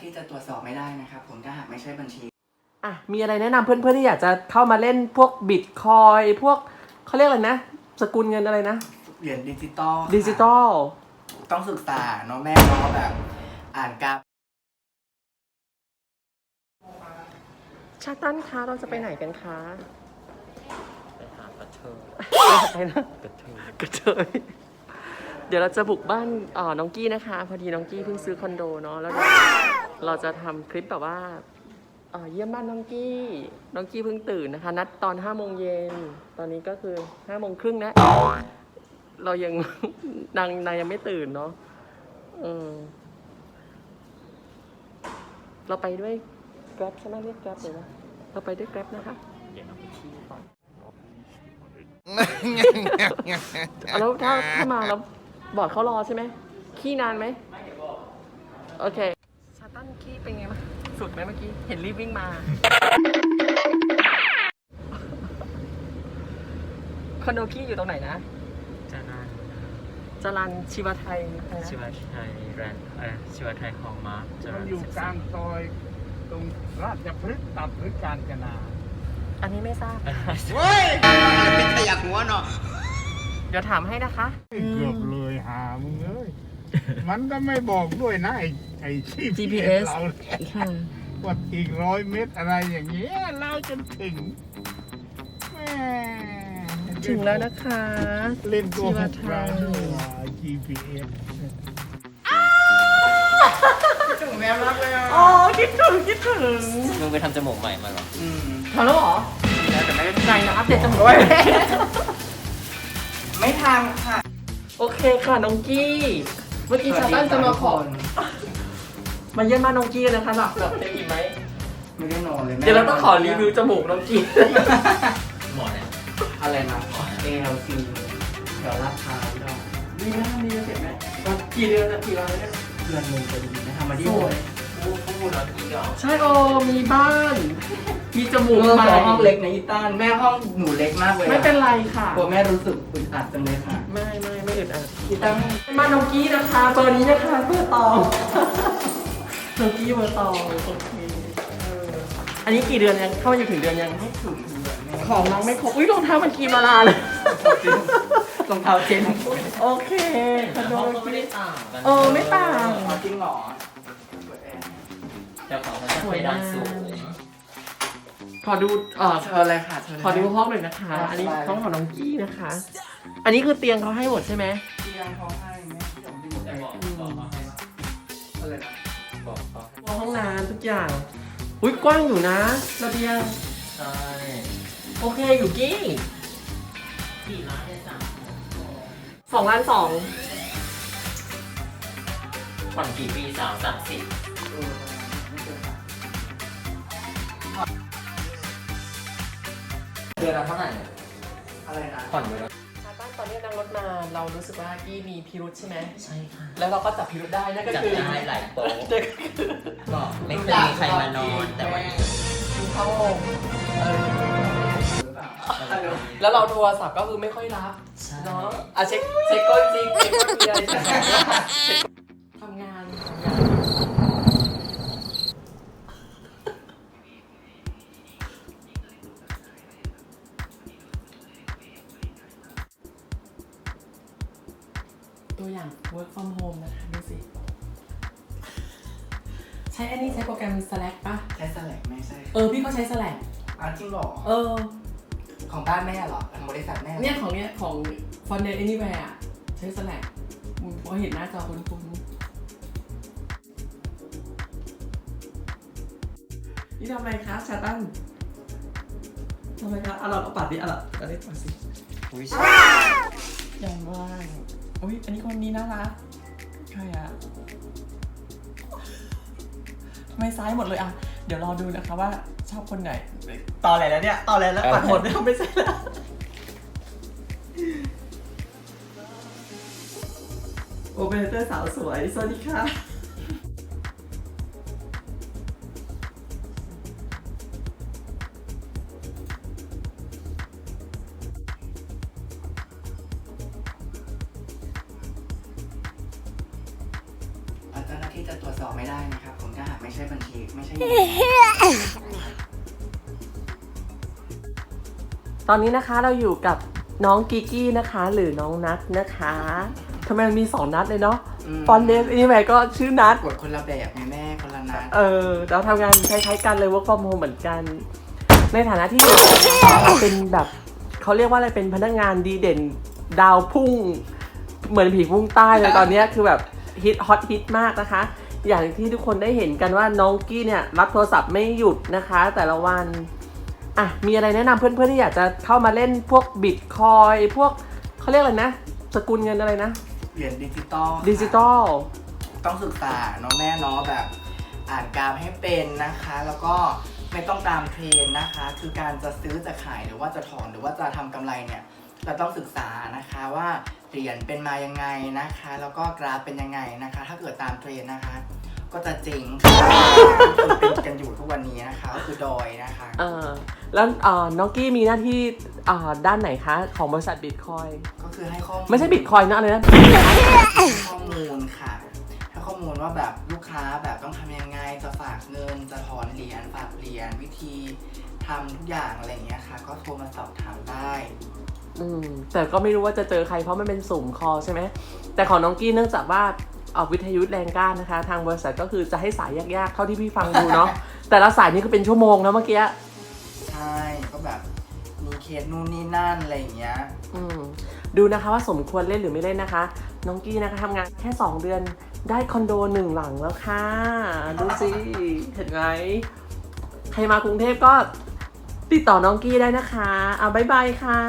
ที่จะตรวจสอบไม่ได้นะครับผมถ้าหากไม่ใช่บัญชี อะมีอะไรแนะนำเพื่อนๆที่อยากจะเข้ามาเล่นพวกบิตคอยพวกเขาเรียกอะไรนะ สกุลเงินอะไรนะเหรียญดิจิตอลค่ะดิจิตอลต้องศึกษาเนาะแม่เนาะแบบ อ่านกราฟ ชาตันคะเราจะไปไหนกันคะไปหากระเทยไปนะกระเทยกระเทยเดี๋ยวเราจะบุกบ้านเอ่อน้องกี้นะคะ พอดีน้องกี้เพิ่งซื้อคอนโดเนาะแล้วเดี๋ยว เราจะทำคลิปแบบว่าเอ่อเยี่ยมบ้านน้องกี้ น้องกี้เพิ่งตื่นนะคะ นัดตอนห้าโมงเย็น ตอนนี้ก็คือห้าโมงครึ่งนะ เรายัง นางนางยังไม่ตื่นเนาะเออเราไปด้วย Grab ใช่ไหมเรียก Grab เลยนะเราไปด้วย Grab นะคะเดี๋ยวน้องไปขี้ก่อนเอาแล้วถ้าถ้ามาแล้วบอร์ดเขารอใช่ไหม ขี้นานไหม โอเคชา ตันขี้เป็นไงบ้างสุดไหมเมื่อกี้เห็นรีบวิ่งมา คอนโดขี้อยู่ตรงไหนนะ จานันจรันชีวไทยอะไรนะชิวาไทยแรนด์เอ่อชิวาไทยคลองมาร์คจมัรันญอยู่กลางซอย ตรงราชพฤกษ์ตัดพฤกษ์กาญจนา อันนี้ไม่ทราบเฮ้ยเป็นขยักหัวเนาะ เดี๋ยวถามให้นะคะ เกือบเลยหามึงเอ้ย มันก็ไม่บอกด้วยนะไอ้ ไอ้ที่ GPS เราเนี่ยค่ะว่าอีกร้อยเมตรอะไรอย่างเงี้ยเราจนถึงแม่ถึงแล้วนะคะ เล่นตัวชีหวกไทเรายด้วยว่า GPS ถึงแม่รักเลยอะอ๋อคิดถึงคิดถึงมึงไปทำจมูกใหม่มาเหรออืมทำแล้วเหรอแล้วแต่ไม่ได้ไงนะอัปเดตจมูกไม่ทำค่ะ โอเคค่ะน้องกี้ เมื่อกี้ชาตันจะมาขอ มาเยี่ยมบ้านน้องกี้กันนะคะหลับหลับเต็มอิ่มไหมไม่ได้นอนเลยแม่เดี๋ยวเราต้องขอรีวิวจมูกน้องกี้ หมอเนี่ยอะไรนะ ALC เดี๋ยวราคาที่เราดีไหมทำดีเสร็จไหมก็กี่เดือนนะกี่วันแล้วเนี่ยเดือนหนึงจะดีนะทำมาดีสวยพูดพูดแล้วอีกเหรอใช่โอมีบ้าน มีจมูกเมื่อใหม่ขอห้องเล็กนะอีต้านแม่ห้องหนูเล็กมากเลยอะไม่เป็นไรค่ะกลัวแม่รู้สึกอึดอัดจังเลยค่ะ ไม่ไม่ไม่อึดอัดอีต้านบ้านน้องกี้นะคะเบอร์นี้นะคะเบอร์ตอง น้องกี้เบอร์ตองโอเคเอออันนี้กี่เดือนยังเข้ามาอยู่ถึงเดือนยังไม่ถึงเดือนแม่ของน้องไม่ครบอุ้ยรองเท้ามันกีมาลาเลย รองเท้าเจนโอเคคอนโดห้องน้ก็องไม่กี้ได้ต่างกันเออไม่ต่างอ๋อจริงเหรอเปิดแอร์เจ้าของมันจะไปด้านสูงขอดูเอ่อ เชิญเลยค่ะเชิญเลย ขอดูห้องหน่อยนะคะ อันนี้ได้ห้องของน้องกี้นะคะ อันนี้คือเตียงเขาให้หมดใช่ไหม เตียงเขาให้ ห้ห้องน้ำทุกอย่าง อุ้ยกว้างอยู่นะระเบียงใช่โอเคอยู่กี้สี่ล้านได้สามสองล้านสองผ่อนกี่ปีสาวสามสิบเออไม่เจอค่ะเดือนละเท่าไหร่ อะไรนะผ่อนเดือนละชาบ้านต อนนี้นั่งรถมาเรารู้สึกว่ากี้มีพิรุธใช่ไหมใช่ค่ะแล้วเราก็จับพิรุธได้นั่นก็จับคือได้หลายโป๊ะนั่นก็คือก็ไม่เคยมีใครมานอนแต่วันนี้ดูเข้าห้องเออหรือเปล่าฮัลโหลแล้วเราโทรศัพท์ก็คือไม่ค่อยรับใช่เนาะอะเช็คเช็คก้นจริงเช็คก้นมีอะไรทำง ตัวอย่าง work from home นะคะดูสิ ใช้อันนี้ใช้โปรแกรม Slack ป่ะใช้สแลกไม่ใช่เออพี่ก็ใช้ Slack อ้าวจริงเหรอ เออ ของบ้านแม่เหรอของบริษัทแม่หรอเนี่ยของเนี้ยของ f o n t e Anywhere อะใช้ Slack อืมพอเห็นหน้าจอคุ้นๆนี่ทำอะไรคะชาตันทำไมคะอะเราเอาปัดดิอะเราเอาได้ปัดสิ อุ้ยยังว่าง อุ้ยอันนี้คนนี้น่ารักใครอะทำไมซ้ายหมดเลยอะเดี๋ยวรอดูนะคะว่าชอบคนไหนตอแหลแล้วเนี่ยตอแหลแล้วปัดหมดแล้วไม่ใช่แล้วโอเปอเรเตอร์สาวสวย สวัสดีค่ะ ที่จะตรวจสอบไม่ได้นะครับ ผมถ้าหากไม่ไม่ใช่บัญชีไม่ใช่ ตอนนี้นะคะเราอยู่กับน้องกิกกี้นะคะ หรือน้องนัทนะคะทำไมมันมีสองนัดเลยเนาะมฟอนเดสนี่แม่ก็ชื่อนัท กดคนละแบบไงแม่คนละนัดเออเราทำงานคล้ายๆกันเลย work from home เหมือนกัน ในฐานะที่เราเป็นแบบเขาเรียกว่าอะไรเป็นพนักงานดีเด่นดาวพุ่ง เหมือนผีพุ่งใต้เลยตอนเนี้ยคือแบบ ฮิตฮอตฮิตมากนะคะ อย่างที่ทุกคนได้เห็นกันว่าน้องกี้เนี่ยรับโทรศัพท์ไม่หยุดนะคะ แต่ละวันอะมีอะไรแนะนำเพื่อนๆที่อยากจะเข้ามาเล่นพวกบิตคอยพวกเขาเรียกอะไรนะ สกุลเงินอะไรนะ เหรียญดิจิตอลค่ะดิจิตอล ต้องศึกษาเนาะแม่เนาะแบบ อ่านกราฟให้เป็นนะคะ แล้วก็ไม่ต้องตามเทรนด์นะคะ คือการจะซื้อจะขายหรือว่าจะถอนหรือว่าจะทำกำไรเนี่ย เราต้องศึกษานะคะว่าเหรียญเป็นมายังไงนะคะ แล้วก็กราฟเป็นยังไงนะคะ ถ้าเกิดตามเทรนด์นะคะ ก็จะเจ๋งค่ะเป็นกันอยู่ทุกวันนี้นะคะก็คือดอยนะคะเออแล้วเอ่อน้องกี้มีหน้าที่อ่าด้านไหนคะ ของบริษัทบิตคอยก็คือให้ข้อมูลไม่ใช่บิตคอยนะอะไรนะให้ข้อมูลค่ะให้ข้อมูลว่าแบบลูกค้าแบบต้องทำยังไงจะฝากเงินจะถอนเหรียญฝากเหรียญวิธี ทำทุกอย่างอะไรอย่างเงี้ยค่ะ ก็โทรมาสอบถามได้อืมแต่ก็ไม่รู้ว่าจะเจอใครเพราะมันเป็นสุ่มคอใช่ไหมแต่ของน้องกี้เนื่องจากว่าเอ่อวิทยุแรงก้านนะคะ ทางบริษัทก็คือจะให้สายยากๆ เท่าที่พี่ฟังดูเนาะแต่ละสายนี่ก็เป็นชั่วโมงนะเมื่อกี้ใช่ก็แบบมีเคสนู่นนี่นั่นอะไรอย่างเงี้ยอืมดูนะคะว่าสมควรเล่นหรือไม่เล่นนะคะ น้องกี้นะคะทำงานแค่ 2 เดือนได้คอนโดหนึ่งหลังแล้วค่ะ ดูสิ เห็นไหมใครมากรุงเทพก็ ติดต่อน้องกี้ได้นะคะ เอาบายบายค่ะ